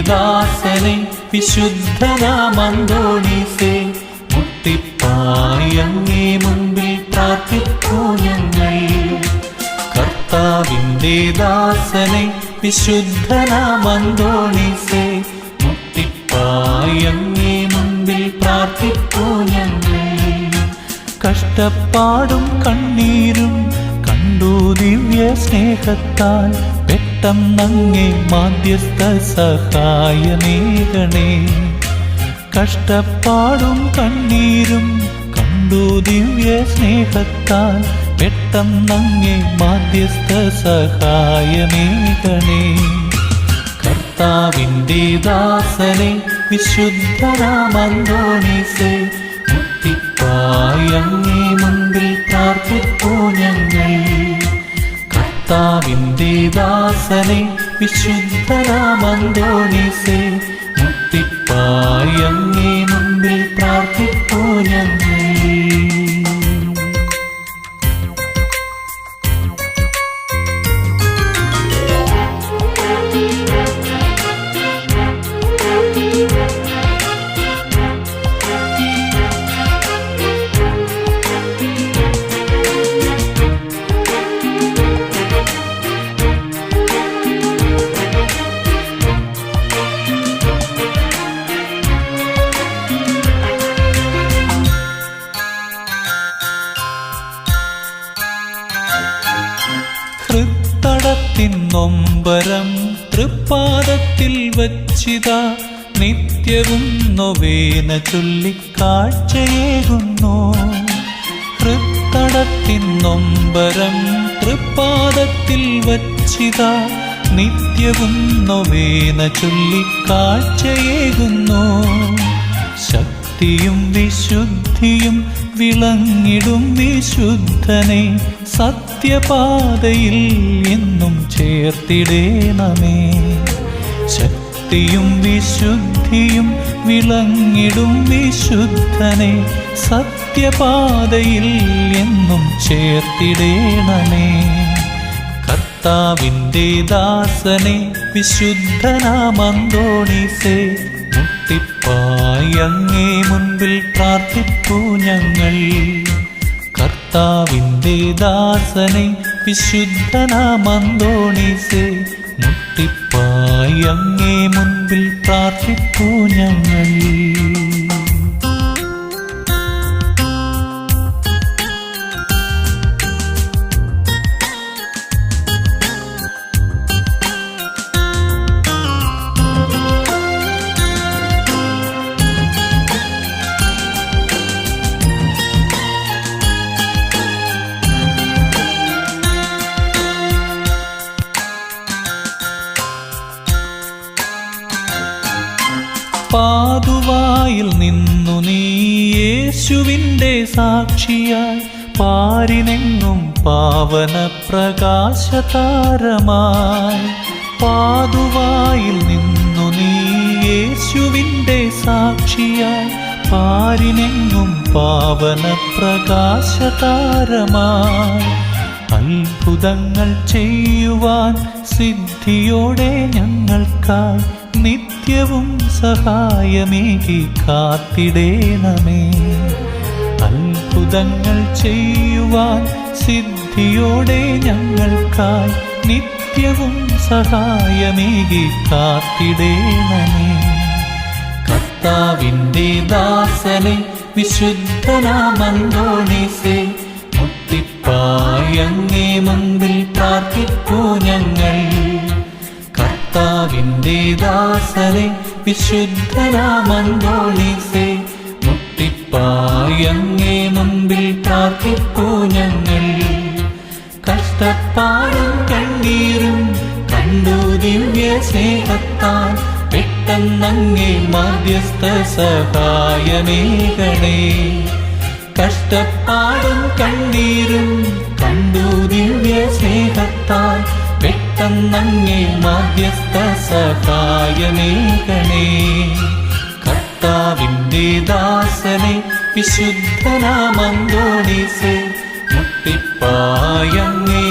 ദാസനെ വിശുദ്ധനാമന്തോണീസേ മുട്ടിപ്പായങ്ങേ മുമ്പിൽ പ്രാർത്ഥിക്കൂ ഞങ്ങൾ. കർത്താവിന്റെ ദാസനെ വിശുദ്ധനാമന്തോണീസേ മുട്ടിപ്പായങ്ങേ മുമ്പിൽ പ്രാർത്ഥിക്കൂ ഞങ്ങൾ. കഷ്ടപ്പാടും കണ്ണീരും കണ്ടു ദിവ്യ സ്നേഹത്താൽ പെട്ടെന്നങ്ങേ മാധ്യസ്ഥ സഹായമേകണേ കഷ്ടപ്പാടും കണ്ണീരും കണ്ടു ദിവ്യ സ്നേഹത്താൽ പെട്ടെന്നങ്ങേ മാധ്യസ്ഥ സഹായമേകണേ കർത്താവിന്റെ ദാസനെ വിശുദ്ധനാമന്തോണീസേ മുത്തിപ്പായങ്ങേ മുമ്പിൽ പ്രാർത്ഥിപ്പോ ഞങ്ങൾ. കർത്താവിന്റെ ദാസനെ വിശുദ്ധനാമന്തോണീസേ മുത്തിപ്പായങ്ങേ മുമ്പിൽ പ്രാർത്ഥിപ്പോ ഞങ്ങൾ നൊമ്പരം തൃപ്പാദത്തിൽ വച്ചിതാ നിത്യവും നൊവേന ചൊല്ലിക്കാഴ്ചയേകുന്നു. തൃത്തടത്തിൻ നൊമ്പരം തൃപ്പാദത്തിൽ വച്ചിതാ നിത്യവും നൊവേന ചൊല്ലിക്കാഴ്ചയേകുന്നു. ശക്തിയും വിശുദ്ധിയും വിളങ്ങിടും വിശുദ്ധനെ സത്യപാതയിൽ എന്നും ചേർത്തിടേണമേ. ശക്തിയും വിശുദ്ധിയും വിളങ്ങിടും വിശുദ്ധനെ. സത്യപാതയിൽ എന്നും ചേർത്തിടേണമേ. കർത്താവിന്റെ ദാസനെ വിശുദ്ധനാമന്തോണീസേ. മുട്ടിപ്പായങ്ങേ മുൻപിൽ പ്രാർത്ഥിപ്പൂ ഞങ്ങൾ. കർത്താവിന്റെ ദാസനെ വിശുദ്ധനാമന്തോണീസേ മുട്ടിപ്പായങ്ങേ മുൻപിൽ പ്രാർത്ഥിപ്പൂ ഞങ്ങൾ. പാതുവായിൽ നിന്നു നീ യേശുവിന്റെ സാക്ഷിയായി. പാരിനെങ്ങും പാവന പ്രകാശതാരമായി പാതുവായിൽ നിന്നു നീ യേശുവിന്റെ സാക്ഷിയായി. പാരിനെങ്ങും പാവന പ്രകാശതാരമായി അത്ഭുതങ്ങൾ ചെയ്യുവാൻ സിദ്ധിയോടെ ഞങ്ങൾക്കായി. നിത്യവും സഹായമേകി കാത്തിടേണമേ. അത്ഭുതങ്ങൾ ചെയ്യുവാൻ സിദ്ധിയോടെ ഞങ്ങൾക്കായി നിത്യവും സഹായമേകി കാത്തിടേണമേ. കർത്താവിന്റെ ദാസനെ വിശുദ്ധനാമന്തോണീസേ വിശുദ്ധനാമന്തോണീസേ മുട്ടിപ്പായങ്ങേ മുമ്പിൽ പ്രാർത്ഥിപ്പൂ ഞങ്ങൾ. കഷ്ടപ്പാടും കണ്ണീരും കണ്ടു ദിവ്യ സ്നേഹത്താൽ പെട്ടെന്നങ്ങേ മധ്യസ്ഥ സഹായമേകണേ. കഷ്ടപ്പാടും കണ്ണീരും കണ്ടു ദിവ്യ പെട്ടെന്നങ്ങേ മാധ്യസ്ഥ സഹായമേകണേ കർത്താവിന്റെ ദാസനെ വിശുദ്ധനാമന്തോണീസേ മുട്ടിപ്പായങ്ങേ